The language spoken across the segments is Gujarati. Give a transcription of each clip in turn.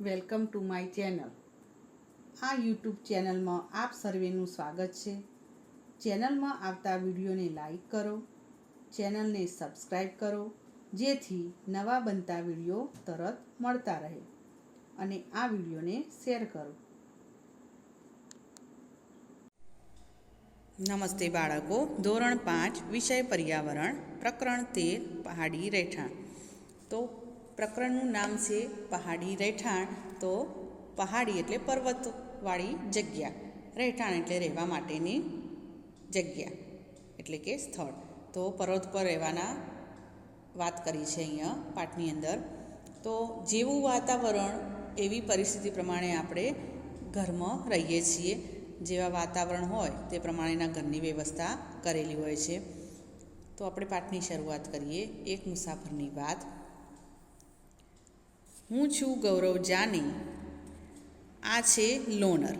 Welcome to my channel. આ યુટ્યુબ ચેનલમાં આપ સર્વેનું સ્વાગત છે. ચેનલમાં આવતા વિડીયોને લાઈક કરો, ચેનલને સબસ્ક્રાઈબ કરો, જેથી નવા બનતા વીડિયો તરત મળતા રહે અને આ વિડીયોને શેર કરો. નમસ્તે બાળકો. ધોરણ પાંચ, વિષય પર્યાવરણ, પ્રકરણ તેર, પહાડી રહેઠાણ તો પ્રકરણનું નામ છે પહાડી રહેઠાણ. તો પહાડી એટલે પર્વતવાળી જગ્યા. રહેઠાણ એટલે રહેવા માટેની જગ્યા, એટલે કે સ્થળ. તો પર્વત પર રહેવાના વાત કરી છે અહીંયા પાઠની અંદર. તો જેવું વાતાવરણ એવી પરિસ્થિતિ પ્રમાણે આપણે ઘરમાં રહીએ છીએ. જેવા વાતાવરણ હોય તે પ્રમાણેના ઘરની વ્યવસ્થા કરેલી હોય છે. તો આપણે પાઠની શરૂઆત કરીએ. એક મુસાફરની વાત. હું છું ગૌરવ જાની. આ છે લોનર.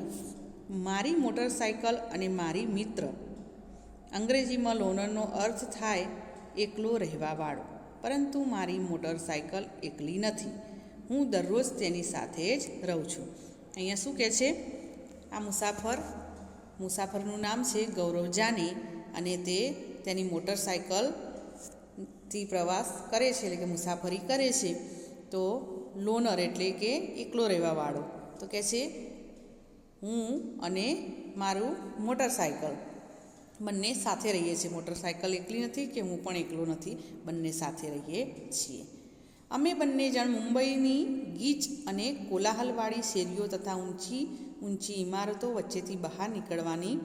મારી મોટરસાયકલ અને મારી મિત્ર. અંગ્રેજીમાં લોનરનો અર્થ થાય એકલો રહેવાવાળો. પરંતુ મારી મોટરસાયકલ એકલી નથી. હું દરરોજ તેની સાથે જ રહું છું. અહીંયા શું કહે છે? આ મુસાફર, મુસાફરનું નામ છે ગૌરવ જાની અને તે તેની મોટરસાયકલથી પ્રવાસ કરે છે, એટલે કે મુસાફરી કરે છે. તો લોનર એટલે કે એકલો રહેવાવાળો. તો કહે છે, હું અને મારું મોટરસાયકલ. બંને સાથે રહીએ છીએ. મોટરસાયકલ એકલી નથી કે હું પણ એકલો નથી. બંને સાથે રહીએ છીએ. અમે બંને જણ મુંબઈની ગીચ અને કોલાહલવાળી શેરીઓ તથા ઊંચી ઊંચી ઇમારતો વચ્ચેથી બહાર નીકળવાની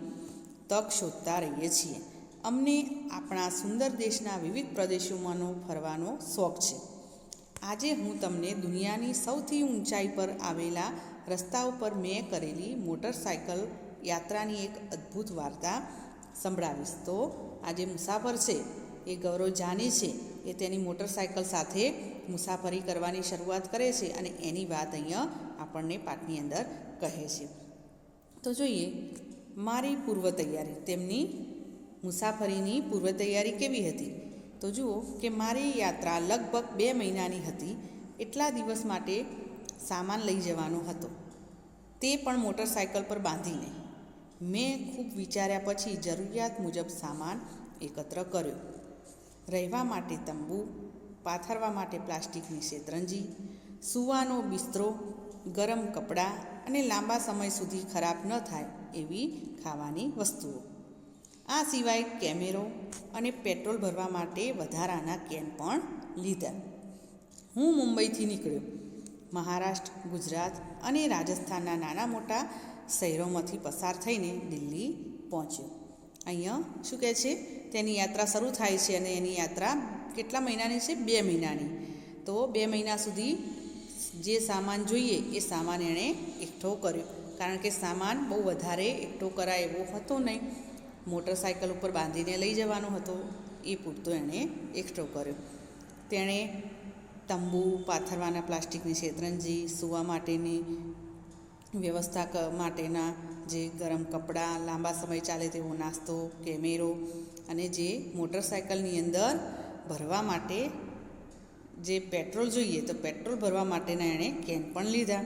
તક શોધતા રહીએ છીએ. અમને આપણા સુંદર દેશના વિવિધ પ્રદેશોમાંનો ફરવાનો શોખ છે. આજે હું તમને દુનિયાની સૌથી ઊંચાઈ પર આવેલા રસ્તાઓ પર મેં કરેલી મોટરસાયકલ યાત્રાની એક અદ્ભુત વાર્તા સંભળાવીશ. તો આજે મુસાફર છે, એ ગૌરવ જાની છે, એ તેની મોટરસાયકલ સાથે મુસાફરી કરવાની શરૂઆત કરે છે અને એની વાત અહીંયા આપણને પાઠની અંદર કહે છે. તો જોઈએ, મારી પૂર્વ તૈયારી તેમની મુસાફરીની પૂર્વ તૈયારી કેવી હતી? તો જુઓ કે મારી યાત્રા લગભગ બે મહિનાની હતી. એટલા દિવસ માટે સામાન લઈ જવાનો હતો. તે પણ મોટરસાયકલ પર બાંધીને. મેં ખૂબ વિચાર્યા પછી જરૂરિયાત મુજબ સામાન એકત્ર કર્યો. રહેવા માટે તંબુ, પાથરવા માટે પ્લાસ્ટિકની શેતરંજી, સૂવાનો બિસ્તરો, ગરમ કપડાં અને લાંબા સમય સુધી ખરાબ ન થાય એવી ખાવાની વસ્તુઓ. આ સિવાય કેમેરો અને પેટ્રોલ ભરવા માટે વધારાના કેન પણ લીધા. હું મુંબઈથી નીકળ્યો. મહારાષ્ટ્ર, ગુજરાત અને રાજસ્થાનના નાના મોટા શહેરોમાંથી પસાર થઈને દિલ્હી પહોંચ્યો. અહીંયા શું કહે છે? તેની યાત્રા શરૂ થાય છે અને એની યાત્રા કેટલા મહિનાની છે? બે મહિનાની. તો બે મહિના સુધી જે સામાન જોઈએ એ સામાન એણે એકઠો કર્યો. કારણ કે સામાન બહુ વધારે એકઠો કરાય એવો હતો નહીં. મોટરસાયકલ ઉપર બાંધીને લઈ જવાનો હતો, એ પૂરતો એણે એકઠો કર્યો. તેણે તંબુ, પાથરવાના પ્લાસ્ટિકની શેતરંજી, સૂવા માટેની વ્યવસ્થા માટેના જે ગરમ કપડાં, લાંબા સમય ચાલે તેવો નાસ્તો, કેમેરો અને જે મોટરસાયકલની અંદર ભરવા માટે જે પેટ્રોલ જોઈએ, તો પેટ્રોલ ભરવા માટેના એણે કેન પણ લીધા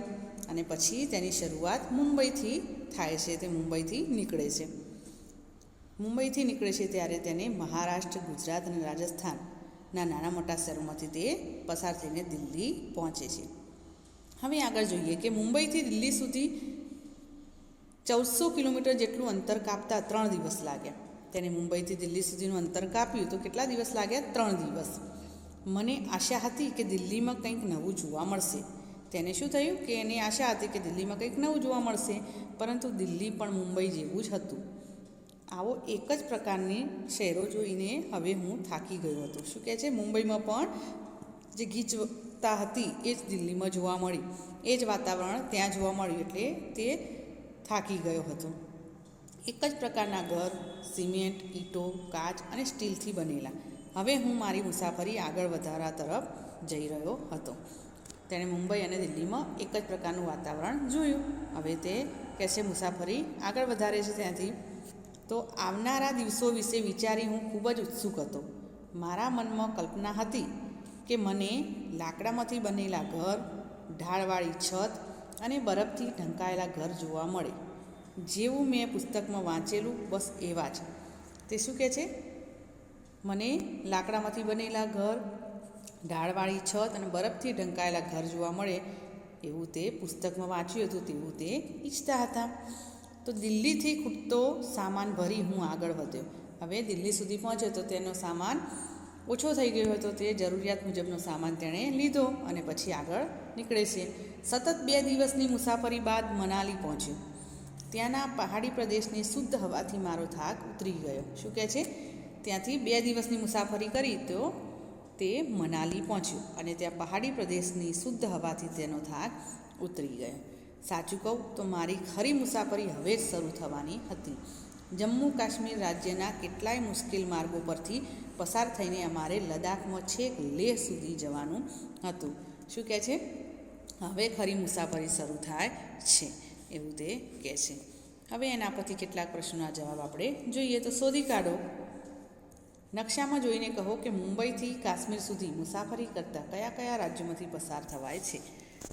અને પછી તેની શરૂઆત મુંબઈથી થાય છે, તે મુંબઈથી નીકળે છે. મુંબઈથી નીકળે છે ત્યારે તેને મહારાષ્ટ્ર, ગુજરાત અને રાજસ્થાનના નાના મોટા શહેરોમાંથી તે પસાર થઈને દિલ્હી પહોંચે છે. હવે આગળ જોઈએ કે મુંબઈથી દિલ્હી સુધી ચૌદસો કિલોમીટર જેટલું અંતર કાપતા ત્રણ દિવસ લાગ્યા. તેને મુંબઈથી દિલ્હી સુધીનું અંતર કાપ્યું તો કેટલા દિવસ લાગ્યા? ત્રણ દિવસ. મને આશા હતી કે દિલ્હીમાં કંઈક નવું જોવા મળશે. તેને શું થયું? કે એની આશા હતી કે દિલ્હીમાં કંઈક નવું જોવા મળશે, પરંતુ દિલ્હી પણ મુંબઈ જેવું જ હતું. આવો એક જ પ્રકારની શહેરો જોઈને હવે હું થાકી ગયો હતો. શું કહે છે? મુંબઈમાં પણ જે ગીચતા હતી એ જ દિલ્હીમાં જોવા મળી. એ જ વાતાવરણ ત્યાં જોવા મળ્યું એટલે તે થાકી ગયો હતો. એક જ પ્રકારના ઘર, સિમેન્ટ, ઈંટો, કાચ અને સ્ટીલથી બનેલા. હવે હું મારી મુસાફરી આગળ વધારવા તરફ જઈ રહ્યો હતો. તેણે મુંબઈ અને દિલ્હીમાં એક જ પ્રકારનું વાતાવરણ જોયું. હવે તે કહે છે મુસાફરી આગળ વધારે છે ત્યાંથી. તો આવનારા દિવસો વિશે વિચારી હું ખૂબ જ ઉત્સુક હતો. મારા મનમાં કલ્પના હતી કે મને લાકડામાંથી બનેલા ઘર, ઢાળવાળી છત અને બરફથી ઢંકાયેલા ઘર જોવા મળે. જેવું મેં પુસ્તકમાં વાંચેલું બસ એવા જ. તે શું કહે છે? મને લાકડામાંથી બનેલા ઘર, ઢાળવાળી છત અને બરફથી ઢંકાયેલા ઘર જોવા મળે એવું તે પુસ્તકમાં વાંચ્યું હતું તેવું તે ઈચ્છતા હતા. તો દિલ્હીથી ખૂટતો સામાન ભરી હું આગળ વધ્યો. હવે દિલ્હી સુધી પહોંચ્યો તો તેનો સામાન ઓછો થઈ ગયો હતો. તે જરૂરિયાત મુજબનો સામાન તેણે લીધો અને પછી આગળ નીકળે છે. સતત બે દિવસની મુસાફરી બાદ મનાલી પહોંચ્યો. ત્યાંના પહાડી પ્રદેશની શુદ્ધ હવાથી મારો થાક ઉતરી ગયો. શું કહે છે? ત્યાંથી બે દિવસની મુસાફરી કરી તો તે મનાલી પહોંચ્યું અને ત્યાં પહાડી પ્રદેશની શુદ્ધ હવાથી તેનો થાક ઉતરી ગયો. સાચું કહું તો મારી ખરી મુસાફરી હવે જ શરૂ થવાની હતી. જમ્મુ કાશ્મીર રાજ્યના કેટલાય મુશ્કેલ માર્ગો પરથી પસાર થઈને અમારે લદ્દાખમાં છેક લેહ સુધી જવાનું હતું. શું કહે છે? હવે ખરી મુસાફરી શરૂ થાય છે, એવું તે કહે છે. હવે એના પરથી કેટલાક પ્રશ્નોના જવાબ આપણે જોઈએ તો શોધી કાઢો. નકશામાં જોઈને કહો કે મુંબઈથી કાશ્મીર સુધી મુસાફરી કરતાં કયા કયા રાજ્યોમાંથી પસાર થવાય છે?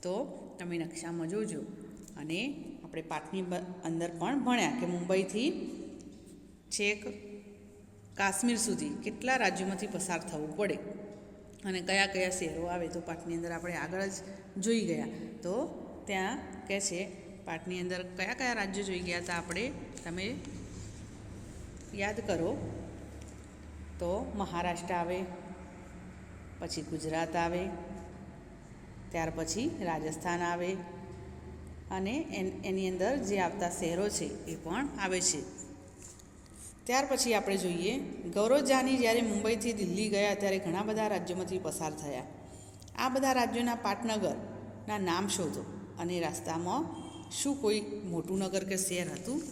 તો તમે નકશામાં જોજો. અને આપણે પાઠની અંદર પણ ભણ્યા? કે મુંબઈથી છેક કાશ્મીર સુધી કેટલા રાજ્યોમાંથી પસાર થવું પડે? અને કયા કયા શહેરો આવે તો પાઠની અંદર આપણે આગળ જ જોઈ ગયા. તો ત્યાં કહે છે પાઠની અંદર કયા કયા રાજ્યો જોઈ ગયા હતા આપણે? તમે યાદ કરો. તો મહારાષ્ટ્ર આવે, પછી ગુજરાત આવે ત્યાર પછી રાજસ્થાન આવે અને એન- અંદર જે આવતા શહેરો છે એ પણ આવે છે. ત્યાર પછી આપણે જોઈએ ગૌરવ જાની જ્યારે મુંબઈથી દિલ્હી ગયા ત્યારે ઘણા બધા રાજ્યોમાંથી પસાર થયા. આ બધા રાજ્યોના પાટનગરના નામ શોધો અને રસ્તામાં શું કોઈ મોટું નગર કે શહેર હતું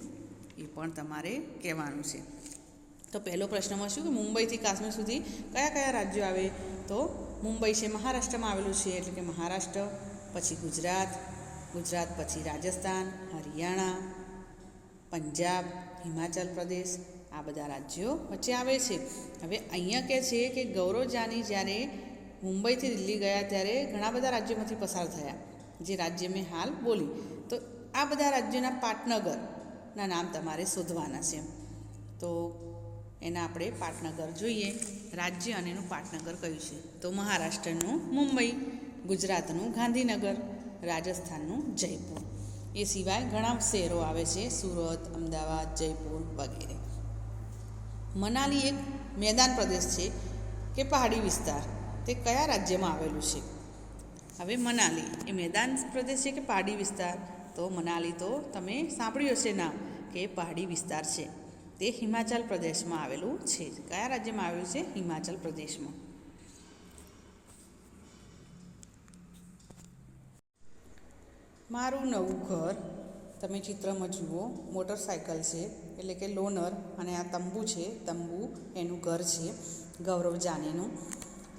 એ પણ તમારે કહેવાનું છે. તો પહેલો પ્રશ્નમાં શું કે મુંબઈથી કાશ્મીર સુધી કયા કયા રાજ્યો આવે? તો મુંબઈ છે મહારાષ્ટ્રમાં આવેલું છે, એટલે કે મહારાષ્ટ્ર, પછી ગુજરાત ગુજરાત પછી રાજસ્થાન, હરિયાણા, પંજાબ, હિમાચલ પ્રદેશ આ બધા રાજ્યો વચ્ચે આવે છે. હવે અહીંયા કહે છે કે ગૌરવ જાની જ્યારે મુંબઈથી દિલ્હી ગયા ત્યારે ઘણા બધા રાજ્યોમાંથી પસાર થયા, જે રાજ્ય મેં હાલ બોલી. તો આ બધા રાજ્યોના પાટનગરના નામ તમારે શોધવાના છે. તો એના આપણે પાટનગર જોઈએ. રાજ્ય અને એનું પાટનગર કયું છે? તો મહારાષ્ટ્રનું મુંબઈ, ગુજરાતનું ગાંધીનગર, રાજસ્થાનનું જયપુર. એ સિવાય ઘણા શહેરો આવે છે, સુરત, અમદાવાદ, જયપુર વગેરે. મનાલી એક મેદાન પ્રદેશ છે કે પહાડી વિસ્તાર. તે કયા રાજ્યમાં આવેલું છે? હવે મનાલી એ મેદાન પ્રદેશ છે કે પહાડી વિસ્તાર? તો મનાલી તો તમે સાંભળ્યું હશે નામ કે પહાડી વિસ્તાર છે. તે હિમાચલ પ્રદેશમાં આવેલું છે. કયા રાજ્યમાં આવ્યું છે? હિમાચલ પ્રદેશમાં. મારું નવું ઘર, તમે ચિત્રમાં જુઓ, મોટરસાયકલ છે, એટલે કે લોનર અને આ તંબુ છે. તંબુ એનું ઘર છે, ગૌરવ જાનીનું.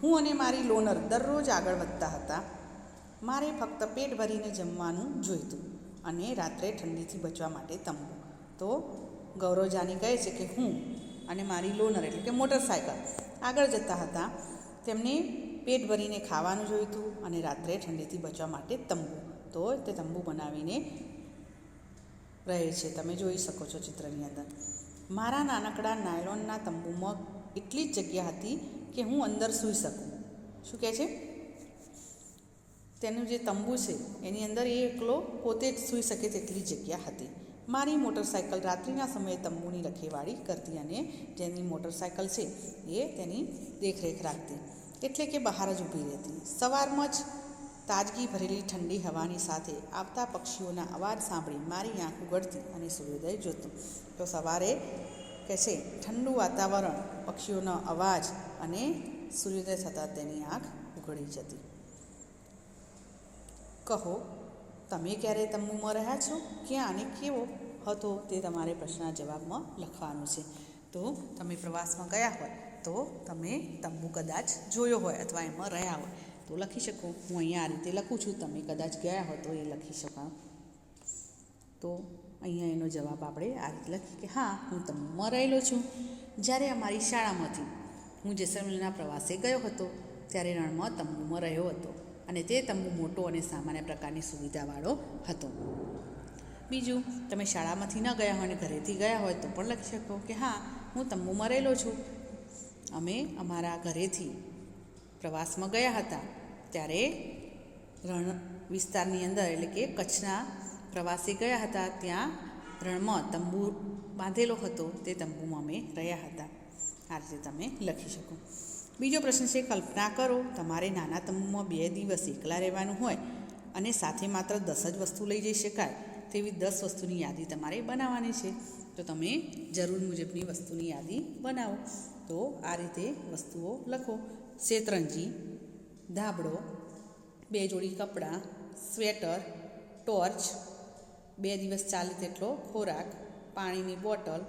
હું અને મારી લોનર દરરોજ આગળ વધતા હતા. મારે ફક્ત પેટ ભરીને જમવાનું જોઈતું અને રાત્રે ઠંડીથી બચવા માટે તંબુ. તો ગૌરવ જાની કહે છે કે હું અને મારી લોનર એટલે કે મોટરસાયકલ આગળ જતા હતા, તેમને પેટ ભરીને ખાવાનું જોઈતું અને રાત્રે ઠંડીથી બચવા માટે તંબુ, તો તે તંબુ બનાવીને રહે છે. તમે જોઈ શકો છો ચિત્રની અંદર. મારા નાનકડા નાયલોનના તંબુમાં એટલી જ જગ્યા હતી કે હું અંદર સૂઈ શકું. શું કહે છે? તેનું જે તંબુ છે, એની અંદર એ એકલો પોતે જ સૂઈ શકે તેટલી જગ્યા હતી. મારી મોટરસાયકલ રાત્રિના સમયે તંબુની રખેવાળી કરતી અને જેની મોટરસાયકલ છે એ તેની દેખરેખ રાખતી. એટલે કે બહાર જ ઊભી રહેતી. સવારમાં જ તાજગી ભરેલી ઠંડી હવાની સાથે આવતા પક્ષીઓના અવાજ સાંભળી મારી આંખ ઉગડતી અને સૂર્યોદય જોતું. તો સવારે કે છે, ઠંડુ વાતાવરણ, પક્ષીઓનો અવાજ અને સૂર્યોદય થતાં તેની આંખ ઉઘડી જતી. કહો, તમે ક્યારે તંબુમાં રહ્યા છો? ક્યાં અને કેવો? હતો તે તમારે પ્રશ્નના જવાબમાં લખવાનું છે. તો તમે પ્રવાસમાં ગયા હોય, તો તમે તંબુ કદાચ જોયો હોય અથવા એમાં રહ્યા હોય, તો લખી શકો. હું અહીંયા આ રીતે લખું છું. તમે કદાચ ગયા હો તો એ લખી શકો. તો અહીંયા એનો જવાબ આપણે આ રીતે લખીએ કે હા, હું તંબુમાં રહેલો છું. જ્યારે અમારી શાળામાંથી હું જેસલમેરના પ્રવાસે ગયો હતો, ત્યારે રણમાં તંબુમાં રહ્યો હતો અને તે તંબુ મોટો અને સામાન્ય પ્રકારની સુવિધાવાળો હતો. બીજું, તમે શાળામાંથી ન ગયા હોય અને ઘરેથી ગયા હોય તો પણ લખી શકો કે હા, હું તંબુમાં રહેલો છું. અમે અમારા ઘરેથી પ્રવાસમાં ગયા હતા. ત્યારે રણ વિસ્તારની અંદર એટલે કે કચ્છના પ્રવાસે ગયા હતા. ત્યાં રણમાં તંબુ બાંધેલો હતો. તે તંબુમાં અમે રહ્યા હતા. આ રીતે તમે લખી શકો. બીજો પ્રશ્ન છે, કલ્પના કરો, તમારે નાના તંબુમાં બે દિવસ એકલા રહેવાનું હોય અને સાથે માત્ર દસ જ વસ્તુ લઈ જઈ શકાય. તેવી દસ વસ્તુની યાદી તમારે બનાવવાની છે. તો તમે જરૂર મુજબની વસ્તુની યાદી બનાવો. તો આ રીતે વસ્તુઓ લખો. શેતરંજી, ધાબળો, બે જોડી કપડાં, સ્વેટર, ટોર્ચ, બે દિવસ ચાલે તેટલો ખોરાક, પાણીની બોટલ,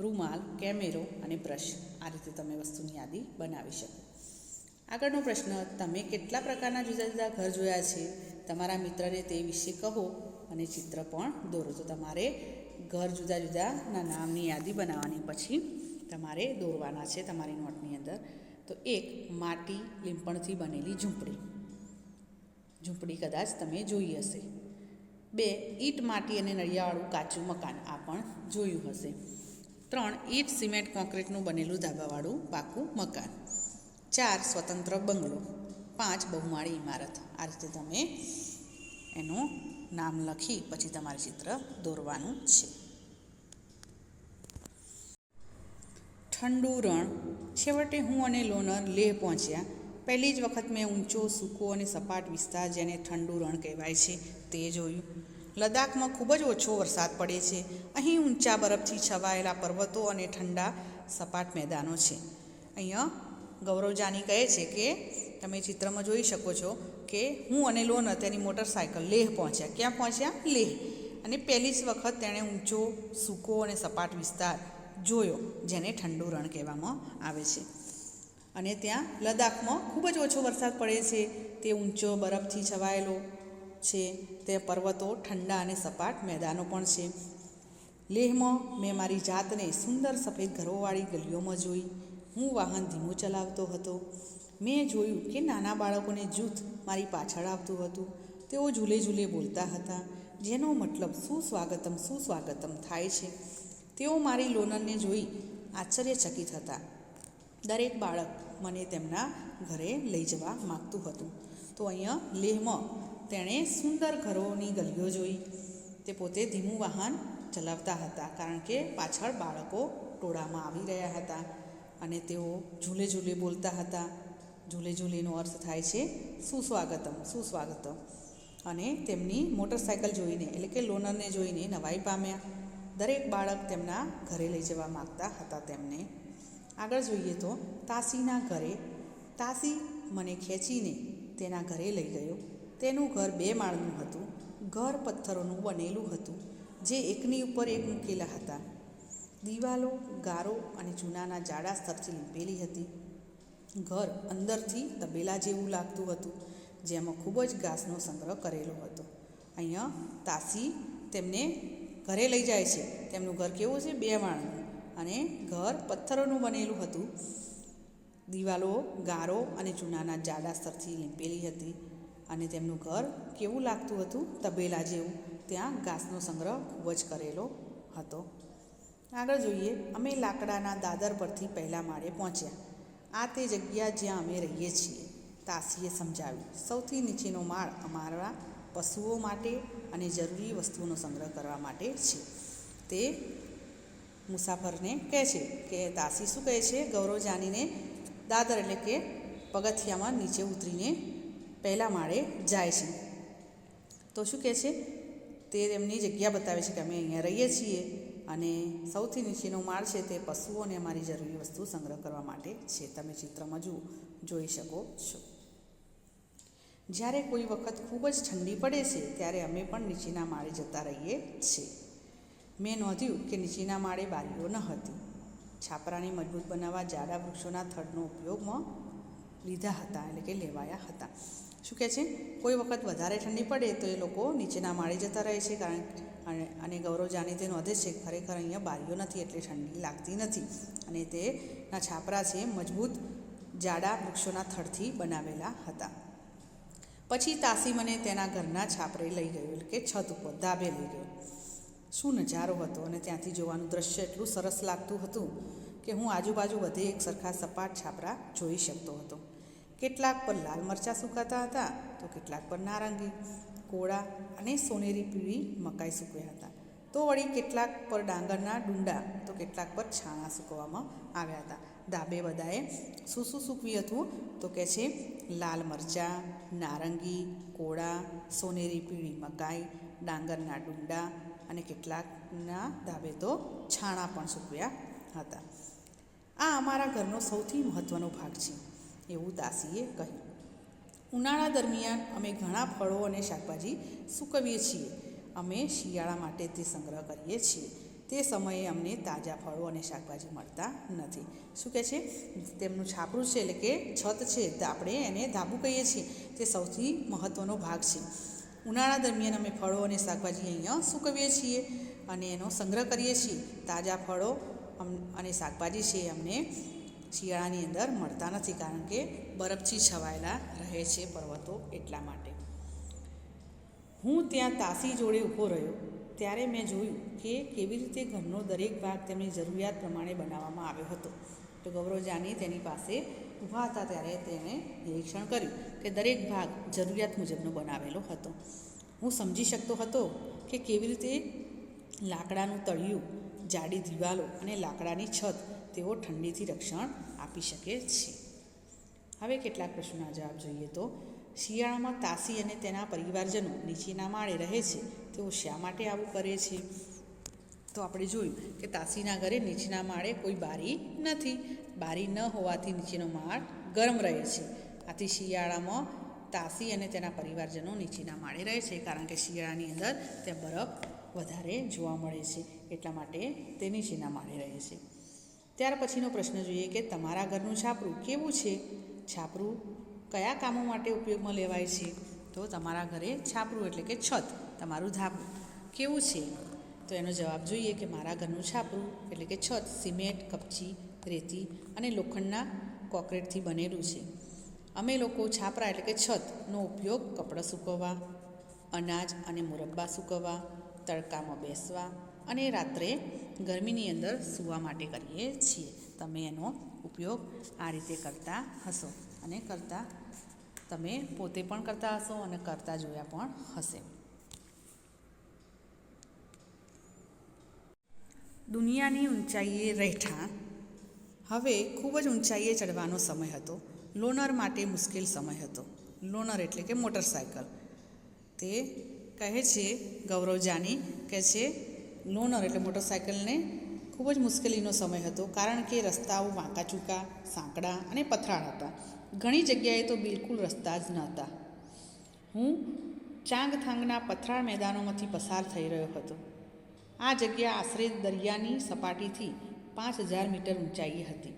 રૂમાલ, કેમેરો અને બ્રશ. આ રીતે તમે વસ્તુની યાદી બનાવી શકો. આગળનો પ્રશ્ન, તમે કેટલા પ્રકારના જુદા જુદા ઘર જોયા છે? તમારા મિત્રને તે વિશે કહો. અને ચિત્ર પણ દોરો. તો તમારે ઘર જુદા જુદાના નામની યાદી બનાવવાની પછી તમારે દોરવાના છે તમારી નોટની અંદર. તો એક માટી લીંપણથી બનેલી ઝૂંપડી. ઝૂંપડી કદાચ તમે જોઈ હશે. બે, ઈંટ માટી અને નળિયાવાળું કાચું મકાન. આ પણ જોયું હશે. ત્રણ, ઈંટ, સિમેન્ટ કોન્ક્રીટનું બનેલું ધાબાવાળું પાકું મકાન. ચાર, સ્વતંત્ર બંગલો. પાંચ, બહુમાળી ઇમારત આ રીતે તમે એનું નામ લખી પછી તમારે ચિત્ર દોરવાનું છે. ઠંડુ રણ. છેવટે હું અને લોનર લેહ પહોંચ્યા. પહેલી જ વખત મેં ઊંચો, સૂકો અને સપાટ વિસ્તાર જેને ઠંડુ રણ કહેવાય છે, તે જોયું. લદ્દાખમાં ખૂબ જ ઓછો વરસાદ પડે છે. અહીં ઊંચા બરફથી છવાયેલા પર્વતો અને ઠંડા, સપાટ મેદાનો છે. અહીંયા ગૌરવજાની કહે છે કે તમે ચિત્રમાં જોઈ શકો છો કે હું અને લોન તેની મોટરસાયકલ લેહ પહોંચ્યા. ક્યાં પહોંચ્યા? લેહ. અને પહેલી જ વખત તેણે ઊંચો, સૂકો અને સપાટ વિસ્તાર જોયો, જેને ઠંડુ રણ કહેવામાં આવે છે. અને ત્યાં લદ્દાખમાં ખૂબ જ ઓછો વરસાદ પડે છે. તે ઊંચો બરફથી છવાયેલો છે. તે પર્વતો ઠંડા અને સપાટ મેદાનો પણ છે. લેહમાં મેં મારી જાતને સુંદર સફેદ ઘરોવાળી ગલીઓમાં જોઈ. હું વાહન ધીમું ચલાવતો હતો. મેં જોયું કે નાના બાળકોને જૂથ મારી પાછળ આવતું હતું. તેઓ ઝૂલે ઝૂલે બોલતા હતા. જેનો મતલબ સુસ્વાગતમ સુસ્વાગતમ થાય છે. તેઓ મારી લોનરને જોઈ આશ્ચર્યચકિત હતા. દરેક બાળક મને તેમના ઘરે લઈ જવા માગતું હતું. તો અહીંયા લેહમાં તેણે સુંદર ઘરોની ગલીઓ જોઈ. તે પોતે ધીમું વાહન ચલાવતા હતા કારણ કે પાછળ બાળકો ટોળામાં આવી રહ્યા હતા અને તેઓ ઝૂલે ઝૂલે બોલતા હતા. ઝૂલે ઝૂલેનો અર્થ થાય છે સુસ્વાગતમ સુસ્વાગતમ. અને તેમની મોટરસાયકલ જોઈને, એટલે કે લોનરને જોઈને નવાઈ પામ્યા. દરેક બાળક તેમના ઘરે લઈ જવા માગતા હતા તેમને. આગળ જોઈએ તો, તાસીના ઘરે, તાસી મને ખેંચીને તેના ઘરે લઈ ગયો. તેનું ઘર બે માળનું હતું. ઘર પથ્થરોનું બનેલું હતું, જે એકની ઉપર એક મૂકેલા હતા. દિવાલો, ગારો અને જૂનાના જાડા સ્તરથી લીંપેલી હતી. ઘર અંદરથી તબેલા જેવું લાગતું હતું, જેમાં ખૂબ જ ઘાસનો સંગ્રહ કરેલો હતો. અહીંયા તાસી તેમને ઘરે લઈ જાય છે. તેમનું ઘર કેવું છે? બે માળનું. અને ઘર પથ્થરોનું બનેલું હતું. દિવાલો, ગારો અને ચૂનાના જાડા સ્તરથી લીંપેલી હતી. અને તેમનું ઘર કેવું લાગતું હતું? તબેલા જેવું. ત્યાં ઘાસનો સંગ્રહ ખૂબ જ કરેલો હતો. આગળ જોઈએ. અમે લાકડાના દાદર પરથી પહેલા માળે પહોંચ્યા. આ તે જગ્યા જ્યાં અમે રહીએ છીએ. તાસીએ સમજાવ્યું સૌથી નીચેનો માળ અમારા પશુઓ માટે અને જરૂરી વસ્તુઓનો સંગ્રહ કરવા માટે છે. તે મુસાફરને કહે છે કે, તાસી શું કહે છે? ગૌરવ જાનીને દાદર એટલે કે પગથિયામાં નીચે ઉતરીને પહેલા માળે જાય છે. તો શું કહે છે? તે તેમની જગ્યા બતાવે છે કે અમે અહીંયા રહીએ છીએ. અને સૌથી નીચેનો માળ છે તે પશુઓને અમારી જરૂરી વસ્તુ સંગ્રહ કરવા માટે છે. તમે ચિત્રમાં જુઓ, જોઈ શકો છો. જ્યારે કોઈ વખત ખૂબ જ ઠંડી પડે છે, ત્યારે અમે પણ નીચેના માળે જતા રહીએ છીએ. મેં નોંધ્યું કે નીચેના માળે બારીઓ ન હતી. છાપરાને મજબૂત બનાવવા જાડા વૃક્ષોના થડનો ઉપયોગમાં લીધા હતા એટલે કે લેવાયા હતા. શું કહે છે? કોઈ વખત વધારે ઠંડી પડે તો એ લોકો નીચેના માળે જતા રહે છે, કારણ અને અને ગૌરવ જાની તે નોંધે છે. ખરેખર અહીંયા બારીઓ નથી, એટલે ઠંડી લાગતી નથી. અને તેના છાપરા છે, મજબૂત જાડા વૃક્ષોના થડથી બનાવેલા હતા. પછી તાસી મને તેના ઘરના છાપરે લઈ ગયો કે છત ઉપર ધાબે લઈ ગયો. શું નજારો હતો? અને ત્યાંથી જોવાનું દ્રશ્ય એટલું સરસ લાગતું હતું કે હું આજુબાજુ બધે એક સરખા સપાટ છાપરા જોઈ શકતો હતો. કેટલાક પર લાલ મરચાં સુકાતા હતા, તો કેટલાક પર નારંગી. કોળા અને સોનેરી પીળી મકાઈ સૂકવ્યા હતા. તો વળી કેટલાક પર ડાંગરના ડુંડા, તો કેટલાક પર છાણા સૂકવવામાં આવ્યા હતા. ધાબે બધાએ શું શું સૂકવ્યું હતું, તો કે છે, લાલ મરચાં, નારંગી કોળા સોનેરી પીળી મકાઈ, ડાંગરના ડુંડા અને કેટલાકના ધાબે તો છાણા પણ સૂકવ્યા હતા. આ અમારા ઘરનો સૌથી મહત્ત્વનો ભાગ છે, એવું દાસીએ કહ્યું. ઉનાળા દરમિયાન અમે ઘણા ફળો અને શાકભાજી સૂકવીએ છીએ. અમે શિયાળા માટે તે સંગ્રહ કરીએ છીએ. તે સમયે અમને તાજા ફળો અને શાકભાજી મળતા નથી. શું કહે છે? તેમનું છાપરું છે એટલે કે છત છે આપણે એને ધાબુ કહીએ છીએ. તે સૌથી મહત્ત્વનો ભાગ છે. ઉનાળા દરમિયાન અમે ફળો અને શાકભાજી અહીંયા સૂકવીએ છીએ અને એનો સંગ્રહ કરીએ છીએ. તાજા ફળો અને શાકભાજી છે અમને શિયાળાની અંદર મળતા નથી કારણ કે બરફથી છવાયેલા રહે છે પર્વતો એટલા માટે. હું ત્યાં તાસી જોડે ઊભો રહ્યો ત્યારે મેં જોયું કે કેવી રીતે ઘરનો દરેક ભાગ તેમની જરૂરિયાત પ્રમાણે બનાવવામાં આવ્યો હતો. તો ગૌરવજાની તેની પાસે ઊભા હતા ત્યારે તેણે નિરીક્ષણ કર્યું કે દરેક ભાગ જરૂરિયાત મુજબનો બનાવેલો હતો. હું સમજી શકતો હતો કે કેવી રીતે લાકડાનું તળિયું, જાડી દિવાલો અને લાકડાની છત તેઓ ઠંડીથી રક્ષણ આપી શકે છે. હવે કેટલાક પ્રશ્નોના જવાબ જોઈએ તો, શિયાળામાં તાસી અને તેના પરિવારજનો નીચેના માળે રહે છે, તેઓ શા માટે આવું કરે છે? તો આપણે જોયું કે તાસીના ઘરે નીચેના માળે કોઈ બારી નથી. બારી ન હોવાથી નીચેનો માળ ગરમ રહે છે. આથી શિયાળામાં તાસી અને તેના પરિવારજનો નીચેના માળે રહે છે, કારણ કે શિયાળાની અંદર ત્યાં બરફ વધારે જોવા મળે છે, એટલા માટે તે નીચેના માળે રહે છે. ત્યાર પછીનો પ્રશ્ન જોઈએ કે તમારા ઘરનું છાપરું કેવું છે? છાપરું કયા કામો માટે ઉપયોગમાં લેવાય છે? તો તમારા ઘરે છાપરું એટલે કે છત, તમારું ધાબું કેવું છે? તો એનો જવાબ જોઈએ કે મારા ઘરનું છાપરું એટલે કે છત સિમેન્ટ, કપચી, રેતી અને લોખંડના કોકરેટથી બનેલું છે. અમે લોકો છાપરા એટલે કે છતનો ઉપયોગ કપડાં સૂકવવા, અનાજ અને મુરબ્બા સૂકવવા, તડકામાં બેસવા અને રાત્રે ગરમીની અંદર સૂવા માટે કરીએ છીએ. તમે એનો ઉપયોગ આ રીતે કરતા હશો અને કરતા તમે પોતે પણ કરતા હશો અને કરતા જોયા પણ હશે. દુનિયાની ઊંચાઈએ રહેઠાણ હવે ખૂબ જ ઊંચાઈએ ચડવાનો સમય હતો. લોનર માટે મુશ્કેલ સમય હતો. લોનર એટલે કે મોટરસાયકલ. તે કહે છે ગૌરવ જાની કે છે લોનર એટલે મોટરસાયકલને ખૂબ જ મુશ્કેલીનો સમય હતો, કારણ કે રસ્તાઓ વાંકાચૂકા, સાંકડા અને પથરાળ હતા. ઘણી જગ્યાએ તો બિલકુલ રસ્તા જ નહોતા હું ચાંગથાંગના પથરાળ મેદાનોમાંથી પસાર થઈ રહ્યો હતો. આ જગ્યા આશરે દરિયાની સપાટીથી પાંચ હજાર મીટર ઊંચાઈએ હતી.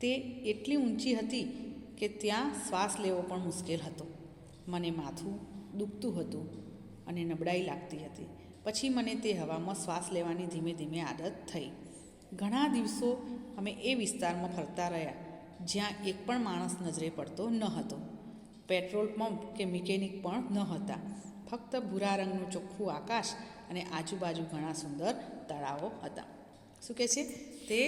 તે એટલી ઊંચી હતી કે ત્યાં શ્વાસ લેવો પણ મુશ્કેલ હતો. મને માથું દુખતું હતું અને નબળાઈ લાગતી હતી. પછી મને તે હવામાં શ્વાસ લેવાની ધીમે ધીમે આદત થઈ. ઘણા દિવસો અમે એ વિસ્તારમાં ફરતા રહ્યા, જ્યાં એક પણ માણસ નજરે પડતો ન હતો. પેટ્રોલ પંપ કે મિકેનિક પણ ન હતા. ફક્ત ભૂરા રંગનું ચોખ્ખું આકાશ અને આજુબાજુ ઘણા સુંદર તળાવો હતા. શું કહે છે? તે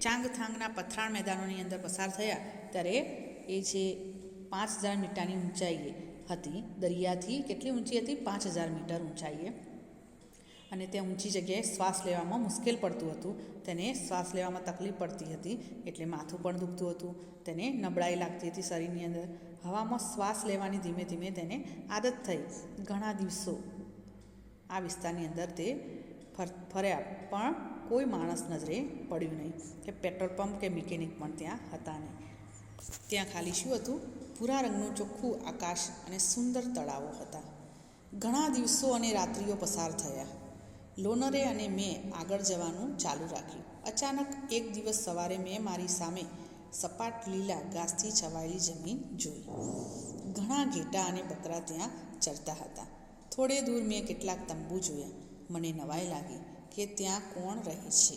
ચાંગથાંગના પથરાણ મેદાનોની અંદર પસાર થયા ત્યારે એ જે પાંચ હજાર મીટરની ઊંચાઈએ હતી, દરિયાથી કેટલી ઊંચી હતી? પાંચ હજાર મીટર ઊંચાઈએ. અને ત્યાં ઊંચી જગ્યાએ શ્વાસ લેવામાં મુશ્કેલ પડતું હતું. તેને શ્વાસ લેવામાં તકલીફ પડતી હતી, એટલે માથું પણ દુખતું હતું. તેને નબળાઈ લાગતી હતી શરીરની અંદર. હવામાં શ્વાસ લેવાની ધીમે ધીમે તેને આદત થઈ. ઘણા દિવસો આ વિસ્તારની અંદર તે ફર, ફર્યા, પણ કોઈ માણસ નજરે પડ્યું નહીં કે પેટ્રોલ પંપ કે મિકેનિક પણ ત્યાં હતા નહીં. ત્યાં ખાલી શું હતું? ભૂરા રંગનું ચોખ્ખું આકાશ અને સુંદર તળાવો હતા. ઘણા દિવસો અને રાત્રિઓ પસાર થયા. લોનરે અને મેં આગળ જવાનું ચાલુ રાખ્યું. અચાનક એક દિવસ સવારે મેં મારી સામે સપાટ લીલા ઘાસથી છવાયેલી જમીન જોઈ. ઘણા ઘેટા અને બકરા ત્યાં ચરતા હતા. થોડે દૂર મેં કેટલાક તંબુ જોયા. મને નવાઈ લાગી કે ત્યાં કોણ રહે છે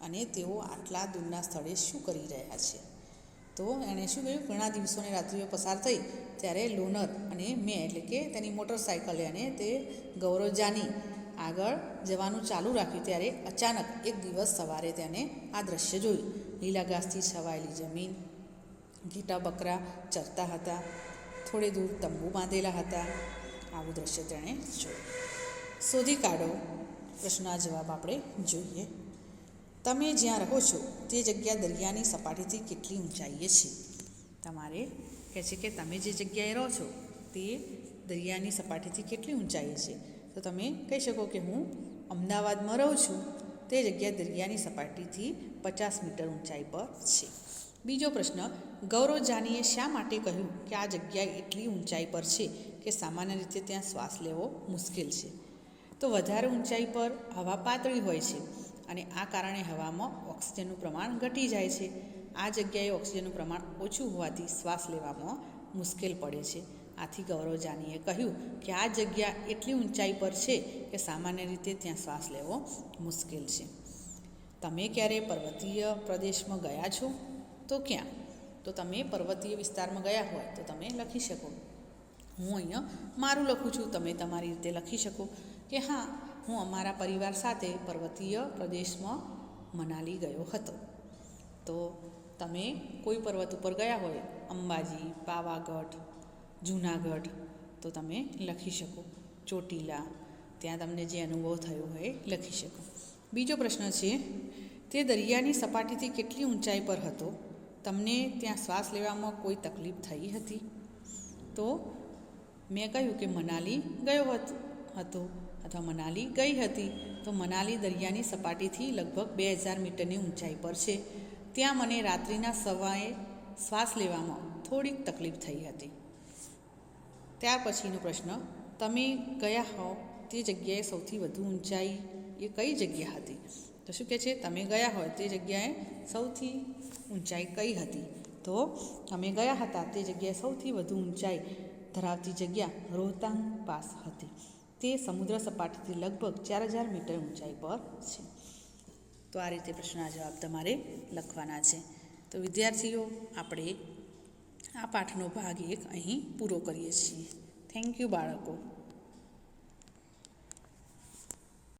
અને તેઓ આટલા દૂરના સ્થળે શું કરી રહ્યા છે. તો એણે શું કહ્યું ઘણા દિવસોની રાત્રિઓ પસાર થઈ. ત્યારે લોનર અને મેં એટલે કે તેની મોટરસાયકલે અને તે ગૌરવજાની આગળ જવાનું ચાલુ રાખ્યું ત્યારે અચાનક એક દિવસ સવારે તેને આ દ્રશ્ય જોયું. લીલા ઘાસથી છવાયેલી જમીન, ઘીટા બકરા ચરતા હતા, થોડે દૂર તંબુ બાંધેલા હતા. આવું દ્રશ્ય તેણે જોયું. શોધી કાઢો. પ્રશ્નના જવાબ આપણે જોઈએ. તમે જ્યાં રહો છો, તે જગ્યા દરિયાની સપાટીથી કેટલી ઊંચાઈએ છે? તમારે કહે છે કે તમે જે જગ્યાએ રહો છો, તે દરિયાની સપાટીથી કેટલી ઊંચાઈએ છે? તો તમે કહી શકો કે હું અમદાવાદમાં રહું છું. તે જગ્યા દરિયાની સપાટીથી પચાસ મીટર ઊંચાઈ પર છે. બીજો પ્રશ્ન, ગૌરવ જાનીએ શા માટે કહ્યું કે આ જગ્યા એટલી ઊંચાઈ પર છે કે સામાન્ય રીતે ત્યાં શ્વાસ લેવો મુશ્કેલ છે? તો વધારે ઊંચાઈ પર હવા પાતળી હોય છે અને આ કારણે હવામાં ઓક્સિજનનું પ્રમાણ ઘટી જાય છે. આ જગ્યાએ ઓક્સિજનનું પ્રમાણ ઓછું હોવાથી શ્વાસ લેવામાં મુશ્કેલ પડે છે. આથી ગૌરવ જાનીએ કહ્યું કે આ જગ્યા એટલી ઊંચાઈ પર છે કે સામાન્ય રીતે ત્યાં શ્વાસ લેવો મુશ્કેલ છે. તમે ક્યારે પર્વતીય પ્રદેશમાં ગયા છો? તો ક્યાં? તો તમે પર્વતીય વિસ્તારમાં ગયા હોય તો તમે લખી શકો. હું અહીંયા મારું લખું છું. તમે તમારી રીતે લખી શકો કે હા, હું અમારા પરિવાર સાથે પર્વતીય પ્રદેશમાં મનાલી ગયો હતો. તો તમે કોઈ પર્વત ઉપર ગયા હોય? અંબાજી, પાવાગઢ જૂનાગઢ, તો તમે લખી શકો. ચોટીલા, ત્યાં તમને જે અનુભવ થયો હોય એ લખી શકો. બીજો પ્રશ્ન છે, તે દરિયાની સપાટીથી કેટલી ઊંચાઈ પર હતો? તમને ત્યાં શ્વાસ લેવામાં કોઈ તકલીફ થઈ હતી? તો મેં કહ્યું કે મનાલી ગયો હતો અથવા મનાલી ગઈ હતી. તો મનાલી દરિયાની સપાટીથી લગભગ બે હજાર મીટરની ઊંચાઈ પર છે. ત્યાં મને રાત્રિના સવાએ શ્વાસ લેવામાં થોડીક તકલીફ થઈ હતી. ત્યાર પછીનો પ્રશ્ન, તમે ગયા હો તે જગ્યાએ સૌથી વધુ ઊંચાઈ એ કઈ જગ્યા હતી? તો શું કહે છે? તમે ગયા હોય તે જગ્યાએ સૌથી ઊંચાઈ કઈ હતી? તો અમે ગયા હતા તે જગ્યાએ સૌથી વધુ ઊંચાઈ ધરાવતી જગ્યા રોહતાંગ પાસ હતી. તે સમુદ્ર સપાટીથી લગભગ ચાર હજાર મીટર ઊંચાઈ પર છે. તો આ રીતે પ્રશ્નના જવાબ તમારે લખવાના છે. તો વિદ્યાર્થીઓ, આપણે આ પાઠનો ભાગ એક અહીં પૂરો કરીએ છીએ. થેન્ક યુ બાળકો.